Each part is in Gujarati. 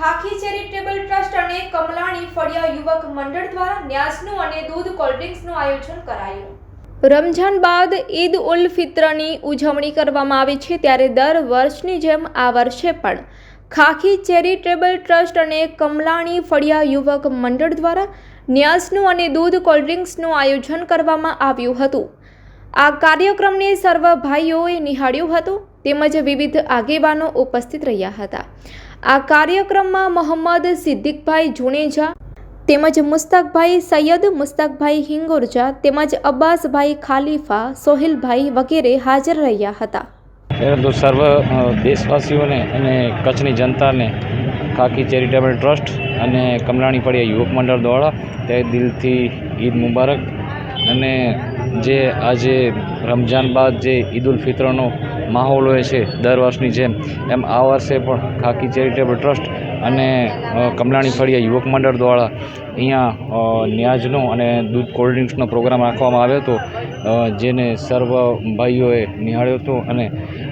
ખાખી ચેરિટેબલ ટ્રસ્ટ અને કમલાણી ફળિયા યુવક મંડળ દ્વારા ન્યાસનું અને દૂધ કોલ્ડ્રિંક્સનું આયોજન કરાયું. રમઝાન બાદ ઈદ ઉલ ફિત્રની ઉજવણી કરવામાં આવે છે ત્યારે દર વર્ષની જેમ આ વર્ષે પણ ખાખી ચેરિટેબલ ટ્રસ્ટ અને કમલાણી ફળિયા યુવક મંડળ દ્વારા ન્યાસનું અને દૂધ કોલ્ડ્રિંક્સનું આયોજન કરવામાં આવ્યું હતું. આ કાર્યક્રમને સર્વ ભાઈઓએ નિહાળ્યું હતું, તેમજ વિવિધ આગેવાનો ઉપસ્થિત રહ્યા હતા. આ કાર્યક્રમમાં મોહમ્મદ સિદ્દીકભાઈ જુનેજા, તેમજ મુસ્તકભાઈ સૈયદ, મુસ્તકભાઈ હિંગોરજા, તેમજ અબ્બાસભાઈ ખાલીફા, સોહેલભાઈ વગેરે હાજર રહ્યા હતા. પરંતુ સર્વ દેશવાસીઓને અને કચ્છની જનતાને ખાકી ચેરિટેબલ ટ્રસ્ટ અને કમલાણી ફળિયા યુવક મંડળ દ્વારા તે દિલથી ઈદ મુબારક અને જે આજે રમજાન બાદ જે ઈદ ઉલ ફિત્રનો માહોલ હોય છે દર વર્ષની જેમ, એમ આ વર્ષે પણ ખાકી ચેરિટેબલ ટ્રસ્ટ અને કમલાણી ફળિયા યુવક મંડળ દ્વારા અહીંયા ન્યાજનો અને દૂધ કોલ્ડ ડ્રિંક્સનો પ્રોગ્રામ રાખવામાં આવ્યો હતો જેને સર્વ ભાઈઓએ નિહાળ્યો હતો અને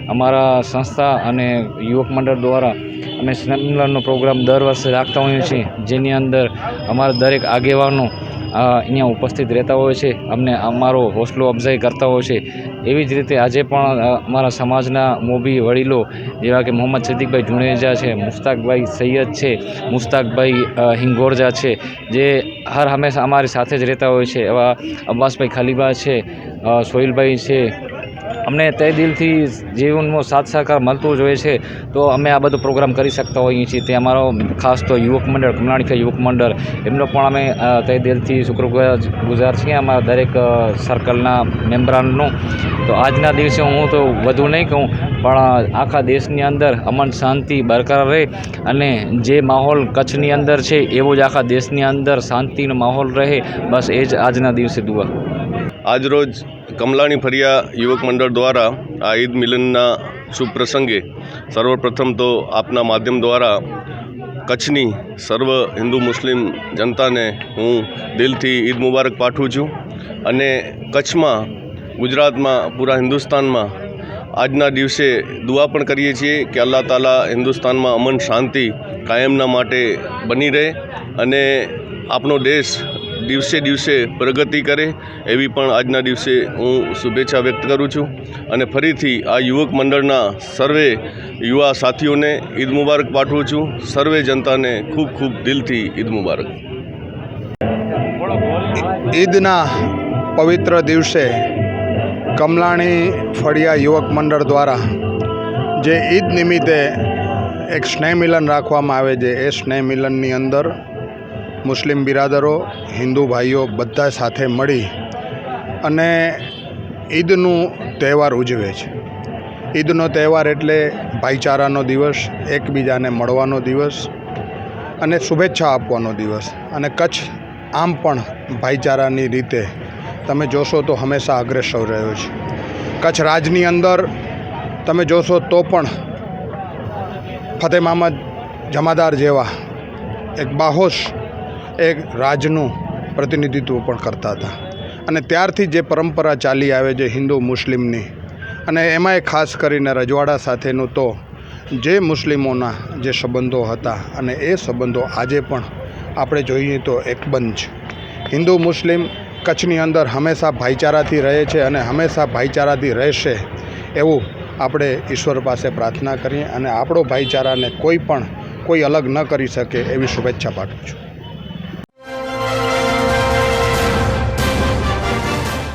અમારા સંસ્થા અને યુવક મંડળ દ્વારા અમે સ્નેહમિલનનો પ્રોગ્રામ દર વર્ષે રાખતા હોઈએ છીએ, જેની અંદર અમારા દરેક આગેવાનો અહીંયા ઉપસ્થિત રહેતા હોય છે, અમને અમારો હોસલો અફઝાઈ કરતા હોય છે. એવી જ રીતે આજે પણ અમારા સમાજના મોભી વડીલો જેવા કે મોહમ્મદ સિદ્દીકભાઈ જુણેજા છે, મુસ્તાકભાઈ સૈયદ છે, મુસ્તાકભાઈ હિંગોરજા છે, જે હર હંમેશા અમારી સાથે જ રહેતા હોય છે. એવા અબ્બાસભાઈ ખાલીબા છે સોહિલભાઈ છે અમને તે દિલથી જીવનમાં સાથ સહકાર મળતો જ હોય છે, તો અમે આ બધો પ્રોગ્રામ કરી શકતા હોઈએ છીએ. તે અમારો ખાસ તો યુવક મંડળ કમલાણીખા યુવક મંડળ, એમનો પણ અમે તે દિલથી શુક્રગુજાર ગુજાર છીએ. અમારા દરેક સર્કલના મેમ્બરાનનો તો આજના દિવસે હું તો વધુ નહીં કહું, પણ આખા દેશની અંદર અમન શાંતિ બરકરાર રહે અને જે માહોલ કચ્છની અંદર છે, એવો જ આખા દેશની અંદર શાંતિનો માહોલ રહે. બસ એ જ આજના દિવસે દુઆ. આજરોજ કમલાણી ફરિયા યુવક મંડળ દ્વારા આ ઈદ મિલનના શુભ પ્રસંગે સર્વપ્રથમ તો આપના માધ્યમ દ્વારા કચ્છની સર્વ હિન્દુ મુસ્લિમ જનતાને હું દિલથી ઈદ મુબારક પાઠવું છું અને કચ્છમાં, ગુજરાતમાં, પૂરા હિન્દુસ્તાનમાં આજના દિવસે દુઆ પણ કરીએ છીએ કે અલ્લાહ તાલા હિન્દુસ્તાનમાં અમન શાંતિ કાયમના માટે બની રહે અને આપણો દેશ દિવસે દિવસે પ્રગતિ કરે, એવી પણ આજના દિવસે હું શુભેચ્છા વ્યક્ત કરું છું. અને ફરીથી આ યુવક મંડળના સર્વે યુવા સાથીઓને ઈદ મુબારક પાઠવું છું. સર્વે જનતાને ખૂબ ખૂબ દિલથી ઈદ મુબારક. ઈદના પવિત્ર દિવસે કમલાણી ફળિયા યુવક મંડળ દ્વારા જે ઈદ નિમિત્તે એક સ્નેહ મિલન રાખવામાં આવે છે. એ સ્નેહ મિલનની અંદર મુસ્લિમ બિરાદરો, હિન્દુ ભાઈઓ બધા સાથે મળી અને ઈદનું તહેવાર ઉજવે છે. ઈદનો તહેવાર એટલે ભાઈચારાનો દિવસ, એકબીજાને મળવાનો દિવસ અને શુભેચ્છા આપવાનો દિવસ. અને કચ્છ આમ પણ ભાઈચારાની રીતે તમે જોશો તો હંમેશા અગ્રેસર રહ્યો છે. કચ્છ રાજની અંદર તમે જોશો તો પણ ફતેહ મહમદ જમાદાર જેવા એક બાહોશ એક રાજનું પ્રતિનિધિત્વ પણ કરતા હતા. અને ત્યારથી જે પરંપરા ચાલી આવે છે હિન્દુ મુસ્લિમની, અને એમાંય ખાસ કરીને રજવાડા સાથેનું તો જે મુસ્લિમોના જે સંબંધો હતા અને એ સંબંધો આજે પણ આપણે જોઈએ તો એકબંધ છે. હિન્દુ મુસ્લિમ કચ્છની અંદર હંમેશા ભાઈચારાથી રહે છે અને હંમેશા ભાઈચારાથી રહેશે એવું આપણે ઈશ્વર પાસે પ્રાર્થના કરીએ અને આપણો ભાઈચારાને કોઈ પણ કોઈ અલગ ન કરી શકે એવી શુભેચ્છા પાઠવું છું.